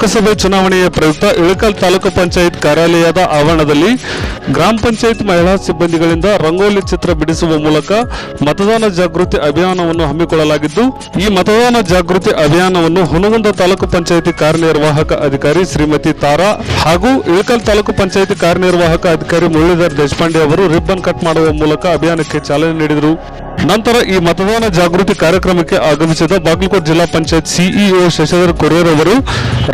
ಲೋಕಸಭೆ ಚುನಾವಣೆಯ ಪ್ರಯುಕ್ತ ಇಳಕಲ್ ತಾಲೂಕು ಪಂಚಾಯತ್ ಕಾರ್ಯಾಲಯದ ಆವರಣದಲ್ಲಿ ಗ್ರಾಮ ಪಂಚಾಯತ್ ಮಹಿಳಾ ಸಿಬ್ಬಂದಿಗಳಿಂದ ರಂಗೋಲಿ ಚಿತ್ರ ಬಿಡಿಸುವ ಮೂಲಕ ಮತದಾನ ಜಾಗೃತಿ ಅಭಿಯಾನವನ್ನು ಹಮ್ಮಿಕೊಳ್ಳಲಾಗಿದ್ದು, ಈ ಮತದಾನ ಜಾಗೃತಿ ಅಭಿಯಾನವನ್ನು ಹುನಗುಂದ ತಾಲೂಕು ಪಂಚಾಯತಿ ಕಾರ್ಯನಿರ್ವಾಹಕ ಅಧಿಕಾರಿ ಶ್ರೀಮತಿ ತಾರಾ ಹಾಗೂ ಇಳಕಲ್ ತಾಲೂಕು ಪಂಚಾಯತಿ ಕಾರ್ಯನಿರ್ವಾಹಕ ಅಧಿಕಾರಿ ಮುರಳೀಧರ್ ದೇಶಪಾಂಡೆ ಅವರು ರಿಬ್ಬನ್ ಕಟ್ ಮಾಡುವ ಮೂಲಕ ಅಭಿಯಾನಕ್ಕೆ ಚಾಲನೆ ನೀಡಿದರು. ನಂತರ ಈ ಮತದಾನ ಜಾಗೃತಿ ಕಾರ್ಯಕ್ರಮಕ್ಕೆ ಆಗಮಿಸಿದ ಬಾಗಲಕೋಟೆ ಜಿಲ್ಲಾ ಪಂಚಾಯತ್ ಸಿಇಒ ಶಶಿಧರ್ ಕೊರೇರ್ ಅವರು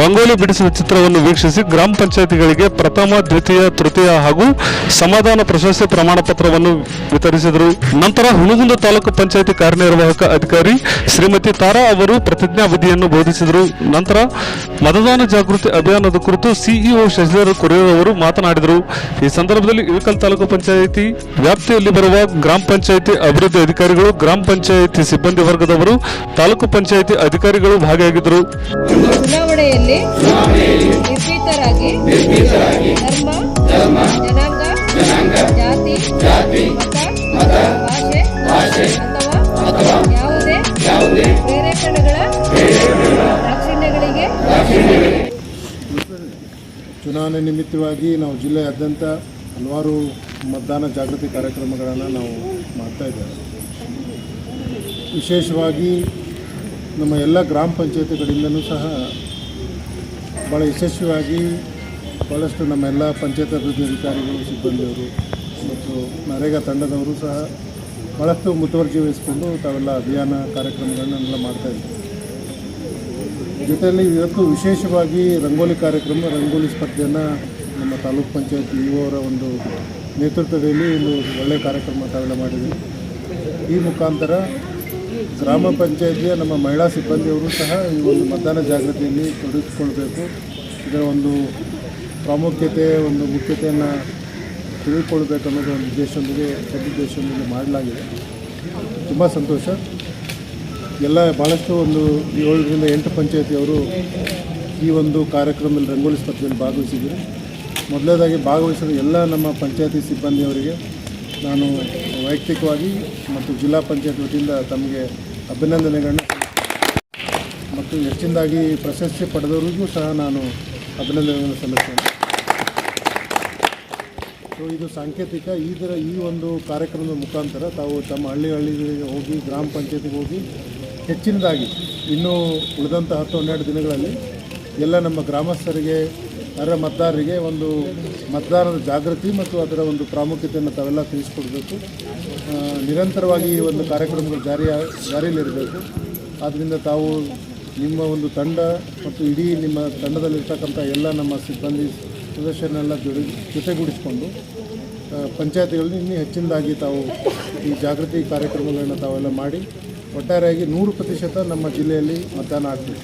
ರಂಗೋಲಿ ಬಿಡಿಸಿದ ಚಿತ್ರವನ್ನು ವೀಕ್ಷಿಸಿ ಗ್ರಾಮ ಪಂಚಾಯತಿಗಳಿಗೆ ಪ್ರಥಮ, ದ್ವಿತೀಯ, ತೃತೀಯ ಹಾಗೂ ಸಮಾಧಾನ ಪ್ರಶಸ್ತಿ ಪ್ರಮಾಣ ಪತ್ರವನ್ನು ವಿತರಿಸಿದರು. ನಂತರ ಹುಣಗುಂದ ತಾಲೂಕು ಪಂಚಾಯತಿ ಕಾರ್ಯನಿರ್ವಾಹಕ ಅಧಿಕಾರಿ ಶ್ರೀಮತಿ ತಾರಾ ಅವರು ಪ್ರತಿಜ್ಞಾವಿಧಿಯನ್ನು ಬೋಧಿಸಿದರು. ನಂತರ ಮತದಾನ ಜಾಗೃತಿ ಅಭಿಯಾನದ ಕುರಿತು ಸಿಇಒ ಶಶಿಧರ್ ಕೊರಿಯರ್ ಅವರು ಮಾತನಾಡಿದರು. ಈ ಸಂದರ್ಭದಲ್ಲಿ ಇಳಕಲ್ ತಾಲೂಕು ಪಂಚಾಯಿತಿ ವ್ಯಾಪ್ತಿಯಲ್ಲಿ ಬರುವ ಗ್ರಾಮ ಪಂಚಾಯಿತಿ ಅಭಿವೃದ್ಧಿ ಅಧಿಕಾರಿಗಳು ಗ್ರಾಮ ಪಂಚಾಯಿತಿ ಸಿಬ್ಬಂದಿ ವರ್ಗದವರು ತಾಲೂಕು ಪಂಚಾಯಿತಿ ಅಧಿಕಾರಿಗಳು ಭಾಗಿಯಾಗಿದ್ದರು. ಚುನಾವಣೆಯಲ್ಲಿ ನಿರ್ಭೀತರಾಗಿ ಧರ್ಮ ಜನಾಂಗ ಜಾತಿ ಮತ ಭಾಷೆ ಅಥವಾ ಯಾವುದೇ ಪ್ರೇರೇಪಣೆಗಳ ದಾಕ್ಷಿಣ್ಯಗಳಿಗೆ ಚುನಾವಣೆ ನಿಮಿತ್ತವಾಗಿ ನಾವು ಜಿಲ್ಲೆಯಾದ್ಯಂತ ಹಲವಾರು ಮತದಾನ ಜಾಗೃತಿ ಕಾರ್ಯಕ್ರಮಗಳನ್ನು ನಾವು ಮಾಡ್ತಾ ಇದ್ದೇವೆ. ವಿಶೇಷವಾಗಿ ನಮ್ಮ ಎಲ್ಲ ಗ್ರಾಮ ಪಂಚಾಯತಿಗಳಿಂದನೂ ಸಹ ಭಾಳ ಯಶಸ್ವಿಯಾಗಿ ಭಾಳಷ್ಟು ನಮ್ಮ ಎಲ್ಲ ಪಂಚಾಯತ್ ಅಭಿವೃದ್ಧಿ ಅಧಿಕಾರಿಗಳು, ಸಿಬ್ಬಂದಿಯವರು ಮತ್ತು ನರೇಗಾ ತಂಡದವರು ಸಹ ಭಾಳಷ್ಟು ಮುತುವರ್ಜಿ ವಹಿಸಿಕೊಂಡು ತಾವೆಲ್ಲ ಅಭಿಯಾನ ಕಾರ್ಯಕ್ರಮಗಳನ್ನೆಲ್ಲ ಮಾಡ್ತಾ ಇದ್ದೀವಿ. ಜೊತೆಯಲ್ಲಿ ಇವತ್ತು ವಿಶೇಷವಾಗಿ ರಂಗೋಲಿ ಕಾರ್ಯಕ್ರಮ, ರಂಗೋಲಿ ಸ್ಪರ್ಧೆಯನ್ನು ನಮ್ಮ ತಾಲೂಕ್ ಪಂಚಾಯತ್ ಇ ಅವರ ಒಂದು ನೇತೃತ್ವದಲ್ಲಿ ಒಂದು ಒಳ್ಳೆಯ ಕಾರ್ಯಕ್ರಮ ತಾವೆಲ್ಲ ಮಾಡಿದ್ದೀವಿ ಈ ಮುಖಾಂತರ ಗ್ರಾಮ ಪಂಚಾಯತಿಯ ನಮ್ಮ ಮಹಿಳಾ ಸಿಬ್ಬಂದಿಯವರು ಸಹ ಈ ಒಂದು ಮತದಾನ ಜಾಗೃತಿಯಲ್ಲಿ ತೊಡಗಿಸಿಕೊಳ್ಬೇಕು. ಇದರ ಒಂದು ಪ್ರಾಮುಖ್ಯತೆ, ಒಂದು ಮುಖ್ಯತೆಯನ್ನು ತಿಳಿದುಕೊಳ್ಬೇಕು ಅನ್ನೋದು ಒಂದು ಉದ್ದೇಶದೊಂದಿಗೆ ಸದುದ್ದೇಶದೊಂದಿಗೆ ಮಾಡಲಾಗಿದೆ. ತುಂಬ ಸಂತೋಷ. ಎಲ್ಲ ಭಾಳಷ್ಟು ಒಂದು ಏಳರಿಂದ ಎಂಟು ಪಂಚಾಯತಿಯವರು ಈ ಒಂದು ಕಾರ್ಯಕ್ರಮದಲ್ಲಿ ರಂಗೋಲಿ ಸ್ಪರ್ಧೆಯಲ್ಲಿ ಭಾಗವಹಿಸಿದರು ಮೊದಲನೇದಾಗಿ ಭಾಗವಹಿಸಿದ ಎಲ್ಲ ನಮ್ಮ ಪಂಚಾಯತಿ ಸಿಬ್ಬಂದಿಯವರಿಗೆ ನಾನು ವೈಯಕ್ತಿಕವಾಗಿ ಮತ್ತು ಜಿಲ್ಲಾ ಪಂಚಾಯತ್ ವತಿಯಿಂದ ತಮಗೆ ಅಭಿನಂದನೆಗಳನ್ನ ಮತ್ತು ಹೆಚ್ಚಿನದಾಗಿ ಪ್ರಶಸ್ತಿ ಪಡೆದವರಿಗೂ ಸಹ ನಾನು ಅಭಿನಂದನೆಗಳನ್ನು ಸಲ್ಲಿಸ್ತೇನೆ. ಸೊ ಇದು ಸಾಂಕೇತಿಕ. ಇದರ ಈ ಒಂದು ಕಾರ್ಯಕ್ರಮದ ಮುಖಾಂತರ ತಾವು ತಮ್ಮ ಹಳ್ಳಿ ಹಳ್ಳಿಗಳಿಗೆ ಹೋಗಿ, ಗ್ರಾಮ ಪಂಚಾಯತಿಗೆ ಹೋಗಿ, ಹೆಚ್ಚಿನದಾಗಿ ಇನ್ನೂ ಉಳಿದಂಥ ಹತ್ತು ಹನ್ನೆರಡು ದಿನಗಳಲ್ಲಿ ಎಲ್ಲ ನಮ್ಮ ಗ್ರಾಮಸ್ಥರಿಗೆ ಅರ್ಹ ಮತದಾರರಿಗೆ ಒಂದು ಮತದಾರರ ಜಾಗೃತಿ ಮತ್ತು ಅದರ ಒಂದು ಪ್ರಾಮುಖ್ಯತೆಯನ್ನು ತಾವೆಲ್ಲ ತಿಳಿಸ್ಕೊಡ್ಬೇಕು. ನಿರಂತರವಾಗಿ ಈ ಒಂದು ಕಾರ್ಯಕ್ರಮಗಳು ಜಾರಿಯ, ಜಾರಿಯಲ್ಲಿರಬೇಕು. ಆದ್ದರಿಂದ ತಾವು ನಿಮ್ಮ ಒಂದು ತಂಡ ಮತ್ತು ಇಡೀ ನಿಮ್ಮ ತಂಡದಲ್ಲಿರ್ತಕ್ಕಂಥ ಎಲ್ಲ ನಮ್ಮ ಸಿಬ್ಬಂದಿ ಸದಸ್ಯರನ್ನೆಲ್ಲ ಜೊಡಿ, ಜೊತೆಗೂಡಿಸಿಕೊಂಡು ಪಂಚಾಯತಿಗಳಲ್ಲಿ ಇನ್ನೂ ಹೆಚ್ಚಿನದಾಗಿ ತಾವು ಈ ಜಾಗೃತಿ ಕಾರ್ಯಕ್ರಮಗಳನ್ನು ತಾವೆಲ್ಲ ಮಾಡಿ, ಒಟ್ಟಾರೆಯಾಗಿ ನೂರು ಪ್ರತಿಶತ ನಮ್ಮ ಜಿಲ್ಲೆಯಲ್ಲಿ ಮತದಾನ ಆಗ್ತದೆ.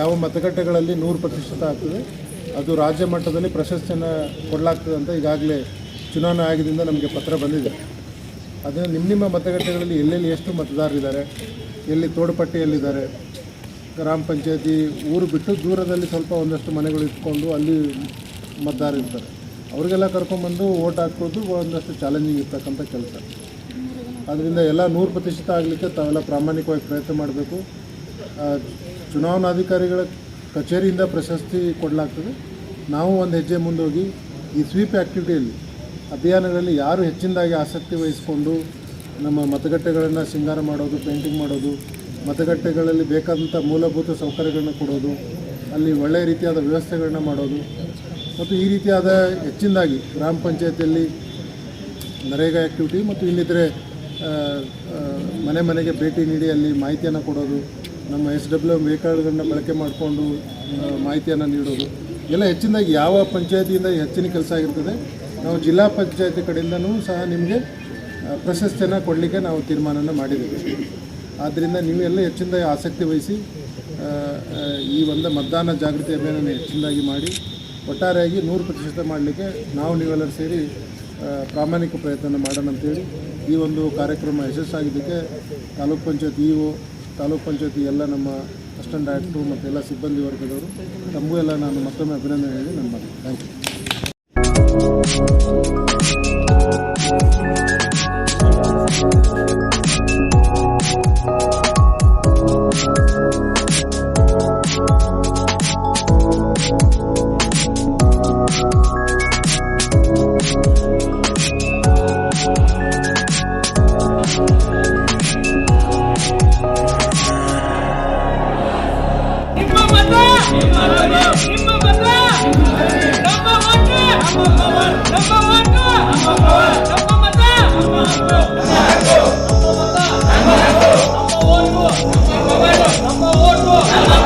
ಯಾವ ಮತಗಟ್ಟೆಗಳಲ್ಲಿ ನೂರು ಪ್ರತಿಶತ ಆಗ್ತದೆ ಅದು ರಾಜ್ಯ ಮಟ್ಟದಲ್ಲಿ ಪ್ರಶಸ್ತಿಯನ್ನು ಕೊಡಲಾಗ್ತದೆ ಅಂತ ಈಗಾಗಲೇ ಚುನಾವಣಾ ಆಯೋಗದಿಂದ ನಮಗೆ ಪತ್ರ ಬಂದಿದೆ. ಅದನ್ನು ನಿಮ್ಮ ನಿಮ್ಮ ಮತಗಟ್ಟೆಗಳಲ್ಲಿ ಎಲ್ಲೆಲ್ಲಿ ಎಷ್ಟು ಮತದಾರರಿದ್ದಾರೆ, ಎಲ್ಲಿ ತೋಡುಪಟ್ಟಿಯಲ್ಲಿದ್ದಾರೆ, ಗ್ರಾಮ ಪಂಚಾಯತಿ ಊರು ಬಿಟ್ಟು ದೂರದಲ್ಲಿ ಸ್ವಲ್ಪ ಒಂದಷ್ಟು ಮನೆಗಳು ಇಟ್ಕೊಂಡು ಅಲ್ಲಿ ಮತದಾರ ಇರ್ತಾರೆ ಅವರಿಗೆಲ್ಲ ಕರ್ಕೊಂಡ್ಬಂದು ಓಟ್ ಹಾಕೋದು ಒಂದಷ್ಟು ಚಾಲೆಂಜಿಂಗ್ ಇರ್ತಕ್ಕಂಥ ಕೆಲಸ. ಅದರಿಂದ ಎಲ್ಲ ನೂರು ಪ್ರತಿಶತ ಆಗಲಿಕ್ಕೆ ತಾವೆಲ್ಲ ಪ್ರಾಮಾಣಿಕವಾಗಿ ಪ್ರಯತ್ನ ಮಾಡಬೇಕು. ಚುನಾವಣಾಧಿಕಾರಿಗಳ ಕಚೇರಿಯಿಂದ ಪ್ರಶಸ್ತಿ ಕೊಡಲಾಗ್ತದೆ. ನಾವು ಒಂದು ಹೆಜ್ಜೆ ಮುಂದೋಗಿ ಈ ಸ್ವೀಪ್ ಆ್ಯಕ್ಟಿವಿಟಿಯಲ್ಲಿ ಅಭಿಯಾನಗಳಲ್ಲಿ ಯಾರು ಹೆಚ್ಚಿನದಾಗಿ ಆಸಕ್ತಿ ವಹಿಸಿಕೊಂಡು ನಮ್ಮ ಮತಗಟ್ಟೆಗಳನ್ನು ಸಿಂಗಾರ ಮಾಡೋದು, ಪೇಂಟಿಂಗ್ ಮಾಡೋದು, ಮತಗಟ್ಟೆಗಳಲ್ಲಿ ಬೇಕಾದಂಥ ಮೂಲಭೂತ ಸೌಕರ್ಯಗಳನ್ನ ಕೊಡೋದು, ಅಲ್ಲಿ ಒಳ್ಳೆಯ ರೀತಿಯಾದ ವ್ಯವಸ್ಥೆಗಳನ್ನ ಮಾಡೋದು, ಮತ್ತು ಈ ರೀತಿಯಾದ ಹೆಚ್ಚಿನದಾಗಿ ಗ್ರಾಮ ಪಂಚಾಯತಿಯಲ್ಲಿ ನರೇಗಾ ಆ್ಯಕ್ಟಿವಿಟಿ ಮತ್ತು ಇನ್ನಿತರೆ ಮನೆ ಮನೆಗೆ ಭೇಟಿ ನೀಡಿ ಅಲ್ಲಿ ಮಾಹಿತಿಯನ್ನು ಕೊಡೋದು ನಮ್ಮ ಎಸ್ ಡಬ್ಲ್ಯೂ ಎಂ ವೆಹಿಕಲ್ಗಳನ್ನ ಬಳಕೆ ಮಾಡಿಕೊಂಡು ಮಾಹಿತಿಯನ್ನು ನೀಡೋದು. ಎಲ್ಲ ಹೆಚ್ಚಿನದಾಗಿ ಯಾವ ಪಂಚಾಯತಿಯಿಂದ ಹೆಚ್ಚಿನ ಕೆಲಸ ಆಗಿರ್ತದೆ, ನಾವು ಜಿಲ್ಲಾ ಪಂಚಾಯತಿ ಕಡೆಯಿಂದನೂ ಸಹ ನಿಮಗೆ ಪ್ರಶಸ್ತಿಯನ್ನು ಕೊಡಲಿಕ್ಕೆ ನಾವು ತೀರ್ಮಾನನ ಮಾಡಿದ್ದೇವೆ. ಆದ್ದರಿಂದ ನೀವೆಲ್ಲ ಹೆಚ್ಚಿನದಾಗಿ ಆಸಕ್ತಿ ವಹಿಸಿ ಈ ಒಂದು ಮತದಾನ ಜಾಗೃತಿ ಅಭಿಯಾನ ಹೆಚ್ಚಿನದಾಗಿ ಮಾಡಿ, ಒಟ್ಟಾರೆಯಾಗಿ ನೂರು ಪ್ರತಿಶತ ಮಾಡಲಿಕ್ಕೆ ನಾವು ನೀವೆಲ್ಲರೂ ಸೇರಿ ಪ್ರಾಮಾಣಿಕ ಪ್ರಯತ್ನ ಮಾಡೋಣ ಅಂತೇಳಿ ಈ ಒಂದು ಕಾರ್ಯಕ್ರಮ ಯಶಸ್ಸಾಗಿದ್ದಕ್ಕೆ ತಾಲೂಕು ಪಂಚಾಯತ್ ಇ ಒ ತಾಲೂಕ್ ಪಂಚಾಯತಿ ಎಲ್ಲ ನಮ್ಮ ಅಸ್ಟೆಂಟ್ ಡೈರೆಕ್ಟ್ರು ಮತ್ತು ಎಲ್ಲ ಸಿಬ್ಬಂದಿ ವರ್ಗದವರು, ತಮಗೂ ಎಲ್ಲ ನಾನು ಮತ್ತೊಮ್ಮೆ ಅಭಿನಂದನೆ ಹೇಳಿ ನನ್ನ ಬರ್ತೀನಿ ಥ್ಯಾಂಕ್ ಯು ನಮ್ಮ ಓಟು ನಮ್ಮ